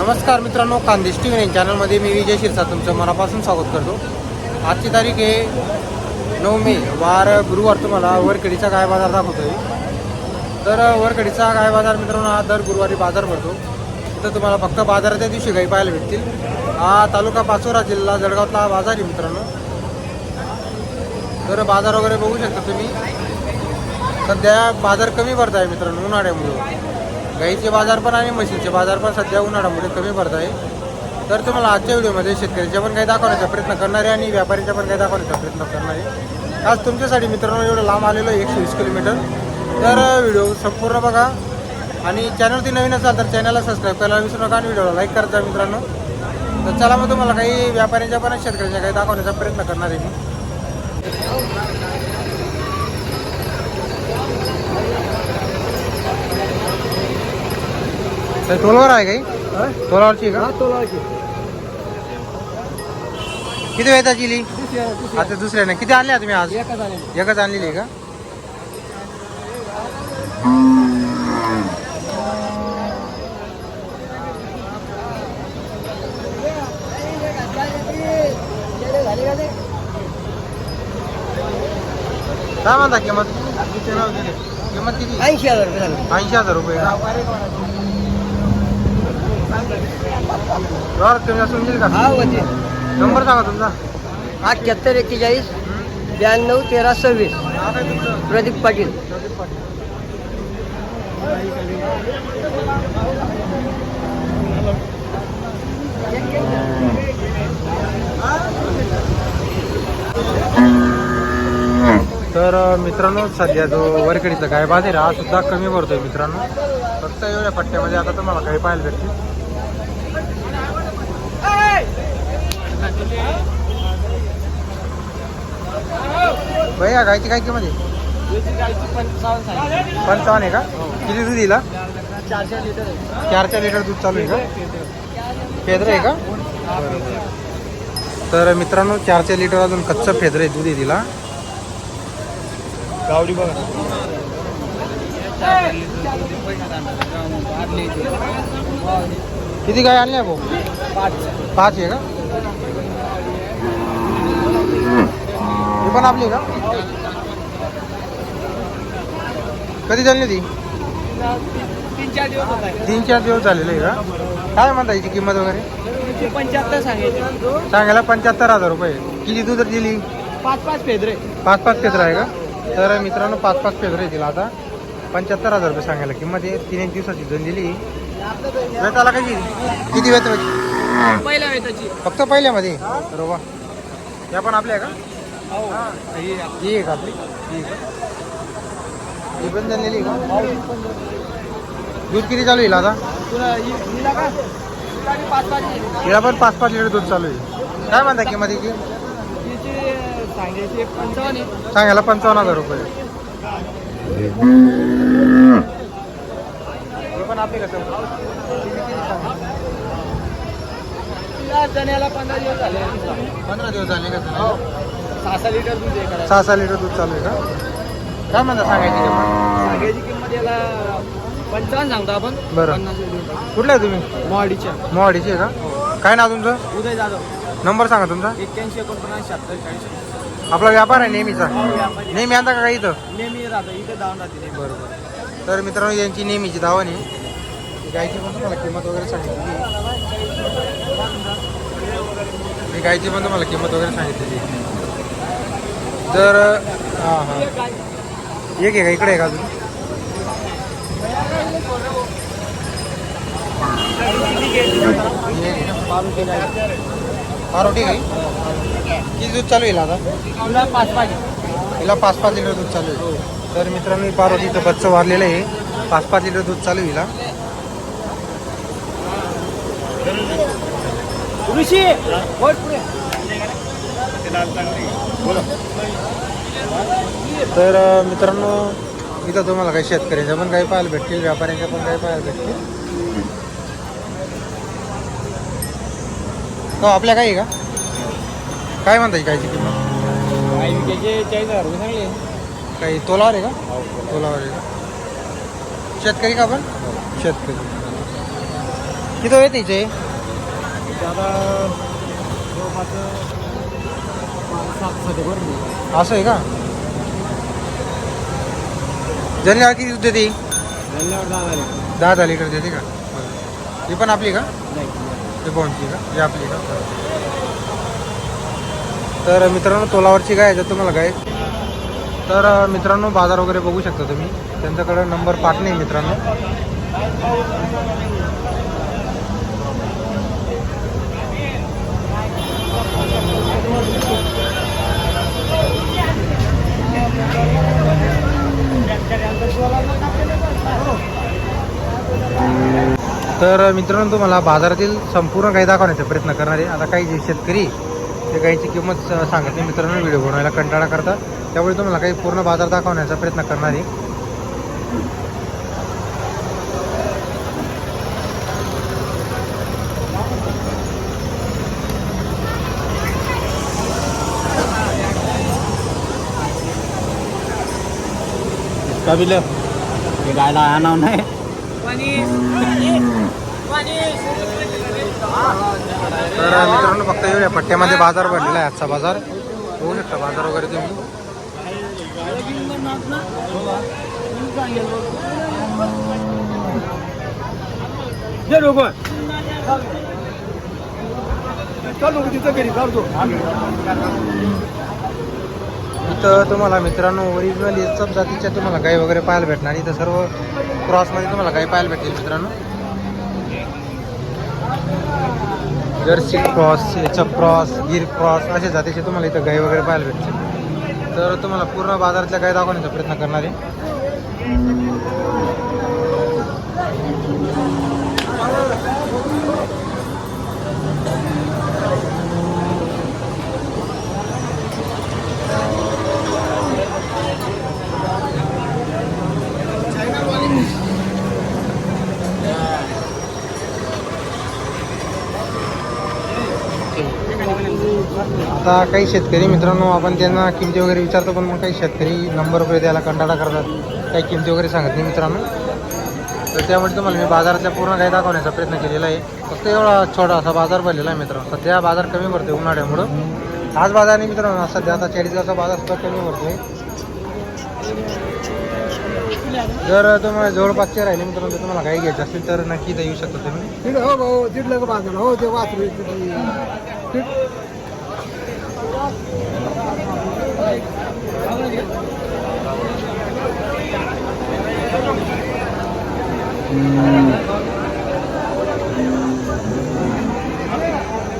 नमस्कार मित्रांनो Khandesh T V चॅनलमध्ये मी विजय शिरसा तुमचं मनापासून स्वागत करतो. आजची तारीख आहे नऊ मे वार गुरुवार तुम्हाला वरकडीचा गाय बाजार दाखवतो आहे तर वरकडीचा गाय बाजार मित्रांनो हा दर गुरुवारी बाजार भरतो. तिथं तुम्हाला फक्त बाजाराच्या दिवशी गाई पाहायला भेटतील. हा तालुका पाचोरा जिल्हा जळगावतला बाजार आहे मित्रांनो. तर बाजार वगैरे बघू शकता तुम्ही. सध्या बाजार कमी भरत आहे मित्रांनो उन्हाळ्यामुळे. गाईचे बाजार पण आणि म्हशीचे बाजार पण सध्या उन्हाळ्यामुळे कमी भरत आहे. तर तुम्हाला आजच्या व्हिडिओमध्ये शेतकऱ्याच्या पण काही दाखवण्याचा प्रयत्न करणारे आणि व्यापाऱ्याच्या पण काही दाखवण्याचा प्रयत्न करणारे. आज तुमच्यासाठी मित्रांनो एवढं लांब आलेलो आहे एकशे वीस किलोमीटर. तर व्हिडिओ संपूर्ण बघा. आणि चॅनलवरती नवीन असाल तर चॅनलला सबस्क्राईब करायला विसरू नका आणि व्हिडिओला लाईक करत जा मित्रांनो. तर चला मग तुम्हाला काही व्यापाऱ्यांच्या पण शेतकऱ्यांच्या काही दाखवण्याचा प्रयत्न करणार आहे मी. तर टोलवर आहे काही? टोलावरची का? किती वेळ दिली आता दुसऱ्याने किती आणल्या तुम्ही आज? एकच आणलेली. आहे का? काय म्हणता किंमत? किंमत किती? ऐंशी हजार रुपये ऐंशी हजार रुपये का बरं तुम्ही असून देईल का? हा होते. नंबर सांगा तुमचा. अठ्ठ्याहत्तर एक्केचाळीस ब्याण्णव तेरा सव्वीस. नाव काय तुमचं? प्रदीप पाटील. प्रदीप पाटील. तर मित्रांनो सध्या जो वरकडीचा गाय बाजार आहे, हा सुद्धा कमी भरतोय मित्रांनो. फक्त एवढ्या पट्ट्यामध्ये आता तुम्हाला काही पाहायला भेटतील. भैया गायची काय किंमत आहे? पंचावन्न आहे का? किती दूध दिला? चार चार लिटर दूध चालू आहे का? फेदर आहे का? तर मित्रांनो चार चार लिटर अजून कच्चं फेदर आहे दूध आहे तिला. गावडी बघा. किती गाय आणल्या भाऊ? पाच. पाच आहे का? ही पण आपली का? कधी झाली ती? तीन चार दिवस होत तीन चार दिवस झालेले का? काय म्हणता याची किंमत वगैरे? पंच्याहत्तर सांगायचे. सांगायला पंच्याहत्तर हजार रुपये. किती दूध दिली? पाच पाच फेदरे. पाच पाच पेत्र आहे का? तर मित्रांनो पाच पाच आहे तिला आता. पंच्याहत्तर हजार रुपये सांगायला किंमत आहे. तीन एक दिवसाची दोन दिली. वेताला कशी किती वेत पहिल्या वेताची फक्त पहिल्यामध्ये? बरोबर. या पण आपल्या आहे का? ही आहे का आपली ही आहे ही पण झालेली का दूध किती चालू येईल आता पाच पाच हिला पण पाच पाच लिटर दूध चालू आहे काय म्हणता किंमत हिची सांगायला पंचावन्न हजार रुपये पण आपली कसं पंधरा दिवस झाले पंधरा दिवस झाले का हो सहा सहा लिटर दूध आहे सहा सहा लिटर दूध चालू आहे का? काय म्हणता सांगायची किंमत? सांगायची किंमत याला पंचावन्न सांगतो आपण. बरं. पन्नास रुपये. कुठलं आहे तुम्ही? मोहाडीच्या. मोहाडीची आहे का? काय नाव तुमचं? उदय जाधव. नंबर सांगा तुमचा. एक्क्याऐंशी एकोणपन्नास शहात्तर चाळीस आपला व्यापार आहे नेहमीचा. नेहमी आणता का काही इथं? नेहमी राहतो. इथे जाऊन राहते बरोबर. तर मित्रांनो यांची नेहमीची धावण आहे. गायची पण तुम्हाला किंमत वगैरे सांगितली. मी गायची पण तुम्हाला किंमत वगैरे सांगितलेली आहे. तर हां हां एक आहे का? इकडे आहे का अजून? पारोटी काही किती दूध चालू येईल आता? तुला पाच पाच. हिला पाच पाच लिटर दूध चालू आहे. तर मित्रांनो पारोटीचं बच्चं वारलेलं आहे. पाच पाच लिटर दूध चालू आहे हिला. ऋषी. तर मित्रांनो इथं तुम्हाला काही शेतकऱ्यांच्या पण काही पाहायला भेटतील व्यापाऱ्यांच्या पण काही पाहायला भेटतील. हो आपल्या काही आहे का? काय म्हणता कायची किंमत? काही तोलावर आहे का? तोलावर आहे का? शेतकरी का पण शेतकरी. किती वेळ तिचे आता जवळपास सात सात बरं असं आहे का? जरी किती दूध देते दहा दहा लिटर देते का? ही पण आपली का? नाही ही बोनची का? ही आपली का? तर मित्रांनो तोलावरची गाय आहे जर तुम्हाला गाय तर मित्रांनो बाजार वगैरे बघू शकता तुम्ही. त्यांच्याकडे नंबर पाठ नाही मित्रांनो. तर मित्रांनो तुम्हाला बाजारातील संपूर्ण गाई दाखवण्याचा प्रयत्न करणार आहे आता काही जे शेतकरी ते गाईची किंमत सांगत नाही. मित्रांनो व्हिडिओ बनवायला कंटाळा करतात. त्यामुळे तुम्हाला काही पूर्ण बाजार दाखवण्याचा प्रयत्न करणार आहे. हे गायला आणाव नाही. तर मित्रांनो फक्त एवढ्या पट्ट्यामध्ये बाजार भरलेला आहे आजचा बाजार. बघू शकता बाजार वगैरे इथं तुम्हाला मित्रांनो ओरिजिनल सब जातीच्या तुम्हाला गाई वगैरे पाहायला भेटणार. इथं सर्व क्रॉसमध्ये तुम्हाला गाई पाहायला भेटतील मित्रांनो. जर्सी क्रॉस याचा क्रॉस गिर क्रॉस अशा जातीचे तुम्हाला इथं गाई वगैरे पाहायला भेटतील. तर तुम्हाला पूर्ण बाजारातल्या गाई दाखवण्याचा प्रयत्न करणार आहे. आता काही शेतकरी मित्रांनो आपण त्यांना किमती वगैरे विचारतो पण मग काही शेतकरी नंबर वगैरे द्यायला कंटाळा करतात. काही किमती वगैरे सांगत नाही मित्रांनो. तर त्यामुळे तुम्हाला मी बाजारातल्या पूर्ण काही दाखवण्याचा प्रयत्न केलेला आहे. फक्त एवढा छोटासा बाजार भरलेला आहे मित्रांनो. सध्या बाजार कमी भरतोय उन्हाळ्यामुळं. आज बाजार नाही मित्रांनो सध्या आता चाळीसगावचा बाजार सुद्धा कमी भरतोय. जर तुम्हाला जवळपासचे राहिले मित्रांनो तर तुम्हाला काही घ्यायचं असेल तर नक्की इथं येऊ शकता तुम्ही. तिथं हो भाऊ तिथलं बाजूला? हो ते वाचलं